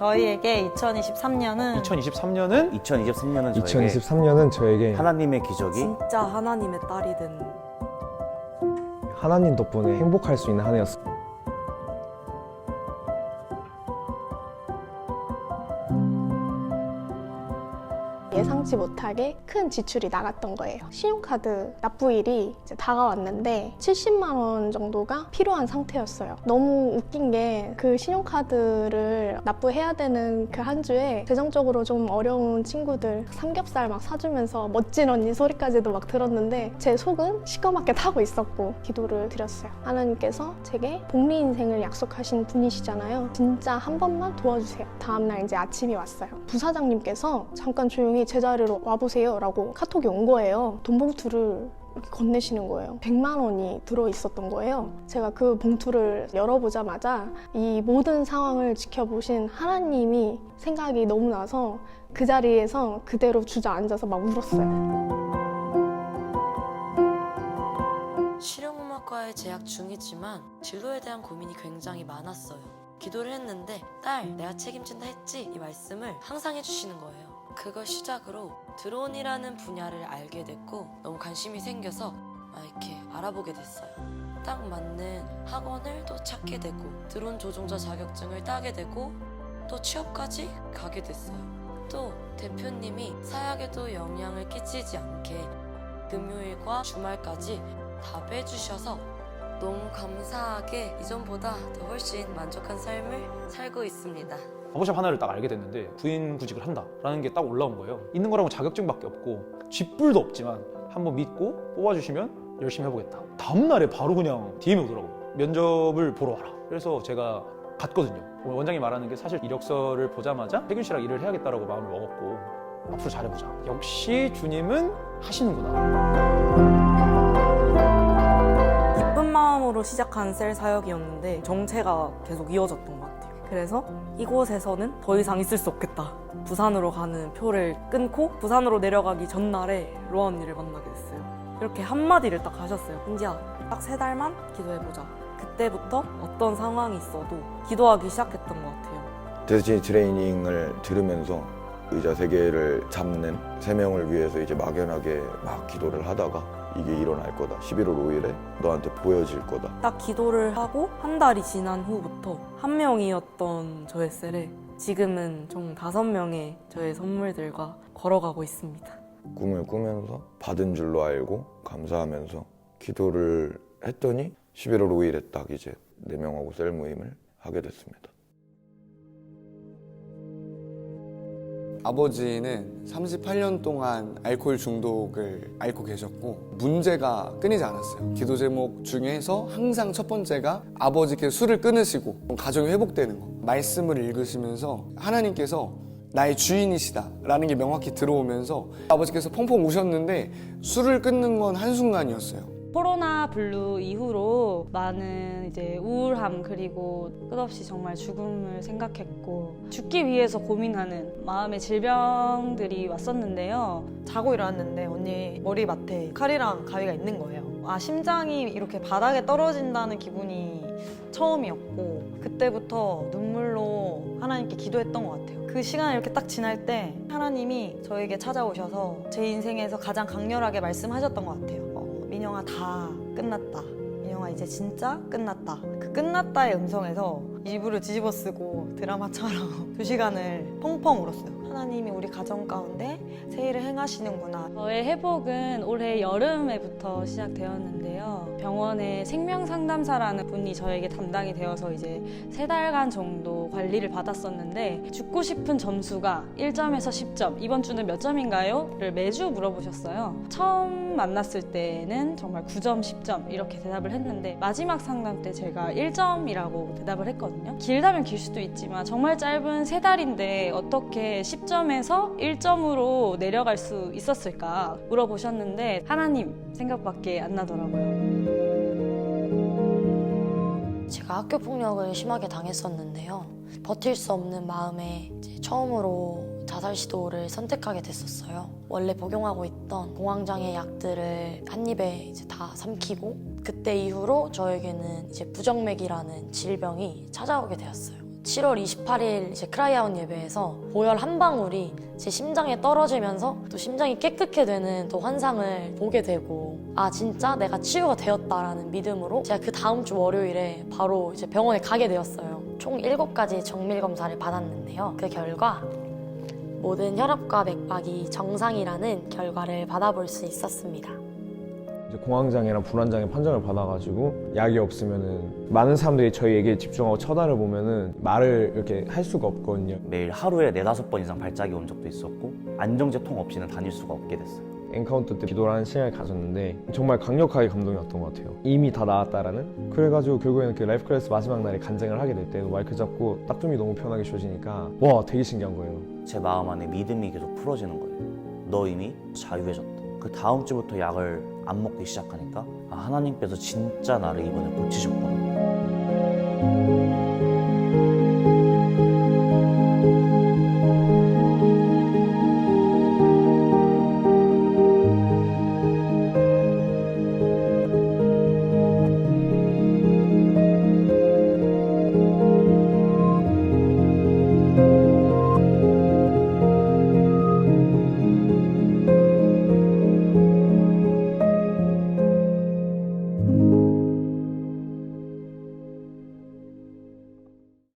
저희에게 2023년은 2023년은 2023년은 저에게 2023년은 저에게 하나님의 기적이 진짜 하나님의 딸이 된 하나님 덕분에 행복할 수 있는 한 해였습니다. 예상치 못하게 큰 지출이 나갔던 거예요. 신용카드 납부일이 다가왔는데 70만 원 정도가 필요한 상태였어요. 너무 웃긴 게 그 신용카드를 납부해야 되는 그 한 주에 재정적으로 좀 어려운 친구들 삼겹살 막 사주면서 멋진 언니 소리까지도 막 들었는데 제 속은 시커멓게 타고 있었고 기도를 드렸어요. 하나님께서 제게 복리 인생을 약속하신 분이시잖아요. 진짜 한 번만 도와주세요. 다음날 이제 아침이 왔어요. 부사장님께서 잠깐 조용히 제자리 로 와보세요 라고 카톡이 온 거예요. 돈 봉투를 건네시는 거예요. 100만 원이 들어 있었던 거예요. 제가 그 봉투를 열어보자마자 이 모든 상황을 지켜보신 하나님이 생각이 너무 나서 그 자리에서 그대로 주저앉아서 막 울었어요. 실용음악과에 재학 중이지만 진로에 대한 고민이 굉장히 많았어요. 기도를 했는데 딸 내가 책임진다 했지 이 말씀을 항상 해주시는 거예요. 그걸 시작으로 드론이라는 분야를 알게 됐고 너무 관심이 생겨서 막 이렇게 알아보게 됐어요. 딱 맞는 학원을 또 찾게 되고 드론 조종자 자격증을 따게 되고 또 취업까지 가게 됐어요. 또 대표님이 사약에도 영향을 끼치지 않게 금요일과 주말까지 답해 주셔서 너무 감사하게 이전보다 더 훨씬 만족한 삶을 살고 있습니다. 바보샵 하나를 딱 알게 됐는데 부인 구직을 한다라는 게 딱 올라온 거예요. 있는 거라고 자격증밖에 없고 쥐뿔도 없지만 한번 믿고 뽑아주시면 열심히 해보겠다. 다음 날에 바로 그냥 DM이 오더라고 요. 면접을 보러 와라. 그래서 제가 갔거든요. 원장이 말하는 게 사실 이력서를 보자마자 혜균 씨랑 일을 해야겠다라고 마음을 먹었고 앞으로 잘해보자. 역시 주님은 하시는구나. 기쁜 마음으로 시작한 셀 사역이었는데 정체가 계속 이어졌던 것 같아요. 그래서 이곳에서는 더 이상 있을 수 없겠다. 부산으로 가는 표를 끊고 부산으로 내려가기 전날에 로아 언니를 만나게 됐어요. 이렇게 한마디를 딱 하셨어요. 은지야, 딱 세 달만 기도해보자. 그때부터 어떤 상황이 있어도 기도하기 시작했던 것 같아요. 데스티니 트레이닝을 들으면서 의자 세 개를 잡는 세 명을 위해서 이제 막연하게 막 기도를 하다가 이게 일어날 거다. 11월 5일에 너한테 보여질 거다. 딱 기도를 하고 한 달이 지난 후부터 한 명이었던 저의 셀에 지금은 총 다섯 명의 저의 선물들과 걸어가고 있습니다. 꿈을 꾸면서 받은 줄로 알고 감사하면서 기도를 했더니 11월 5일에 딱 이제 네 명하고 셀 모임을 하게 됐습니다. 아버지는 38년 동안 알코올 중독을 앓고 계셨고 문제가 끊이지 않았어요. 기도 제목 중에서 항상 첫 번째가 아버지께서 술을 끊으시고 가정이 회복되는 거. 말씀을 읽으시면서 하나님께서 나의 주인이시다라는 게 명확히 들어오면서 아버지께서 펑펑 우셨는데 술을 끊는 건 한순간이었어요. 코로나 블루 이후로 많은 이제 우울함 그리고 끝없이 정말 죽음을 생각했고 죽기 위해서 고민하는 마음의 질병들이 왔었는데요. 자고 일어났는데 언니 머리맡에 칼이랑 가위가 있는 거예요. 아 심장이 이렇게 바닥에 떨어진다는 기분이 처음이었고 그때부터 눈물로 하나님께 기도했던 것 같아요. 그 시간이 이렇게 딱 지날 때 하나님이 저에게 찾아오셔서 제 인생에서 가장 강렬하게 말씀하셨던 것 같아요. 어, 민영아 다 끝났다. 민영아 이제 진짜 끝났다. 그 끝났다의 음성에서 이불을 뒤집어 쓰고 드라마처럼 두 시간을 펑펑 울었어요. 하나님이 우리 가정 가운데 새 일을 행하시는구나. 저의 회복은 올해 여름에부터 시작되었는데요. 병원의 생명 상담사라는 분이 저에게 담당이 되어서 이제 세 달간 정도 관리를 받았었는데 죽고 싶은 점수가 1점에서 10점, 이번 주는 몇 점인가요? 를 매주 물어보셨어요. 처음 만났을 때는 정말 9점, 10점 이렇게 대답을 했는데 마지막 상담 때 제가 1점이라고 대답을 했거든요. 길다면 길 수도 있지만 정말 짧은 세 달인데 어떻게 10 점에서 1점으로 내려갈 수 있었을까 물어보셨는데 하나님 생각밖에 안 나더라고요. 제가 학교 폭력을 심하게 당했었는데요. 버틸 수 없는 마음에 처음으로 자살 시도를 선택하게 됐었어요. 원래 복용하고 있던 공황장애 약들을 한 입에 이제 다 삼키고 그때 이후로 저에게는 이제 부정맥이라는 질병이 찾아오게 되었어요. 7월 28일 이제 크라이아웃 예배에서 보혈 한 방울이 제 심장에 떨어지면서 또 심장이 깨끗게 되는 또 환상을 보게 되고 아 진짜 내가 치유가 되었다라는 믿음으로 제가 그 다음 주 월요일에 바로 이제 병원에 가게 되었어요. 총 7가지 정밀 검사를 받았는데요. 그 결과 모든 혈압과 맥박이 정상이라는 결과를 받아볼 수 있었습니다. 이제 공황장애랑 불안장애 판정을 받아가지고 약이 없으면은 많은 사람들이 저희에게 집중하고 쳐다를 보면은 말을 이렇게 할 수가 없거든요. 매일 하루에 네다섯 번 이상 발작이 온 적도 있었고 안정제 통 없이는 다닐 수가 없게 됐어요. 엔카운터 때 기도라는 시간을 가졌는데 정말 강력하게 감동이었던 것 같아요. 이미 다 나았다라는. 그래가지고 결국에는 그 라이프 클래스 마지막 날에 간증을 하게 될 때 마이크 잡고 딱tum이 너무 편하게 쉬어지니까 와 되게 신기한 거예요. 제 마음 안에 믿음이 계속 풀어지는 거예요. 너 이미 자유해졌다. 그 다음 주부터 약을 안 먹기 시작하니까 아, 하나님께서 진짜 나를 이번에 고치셨구나.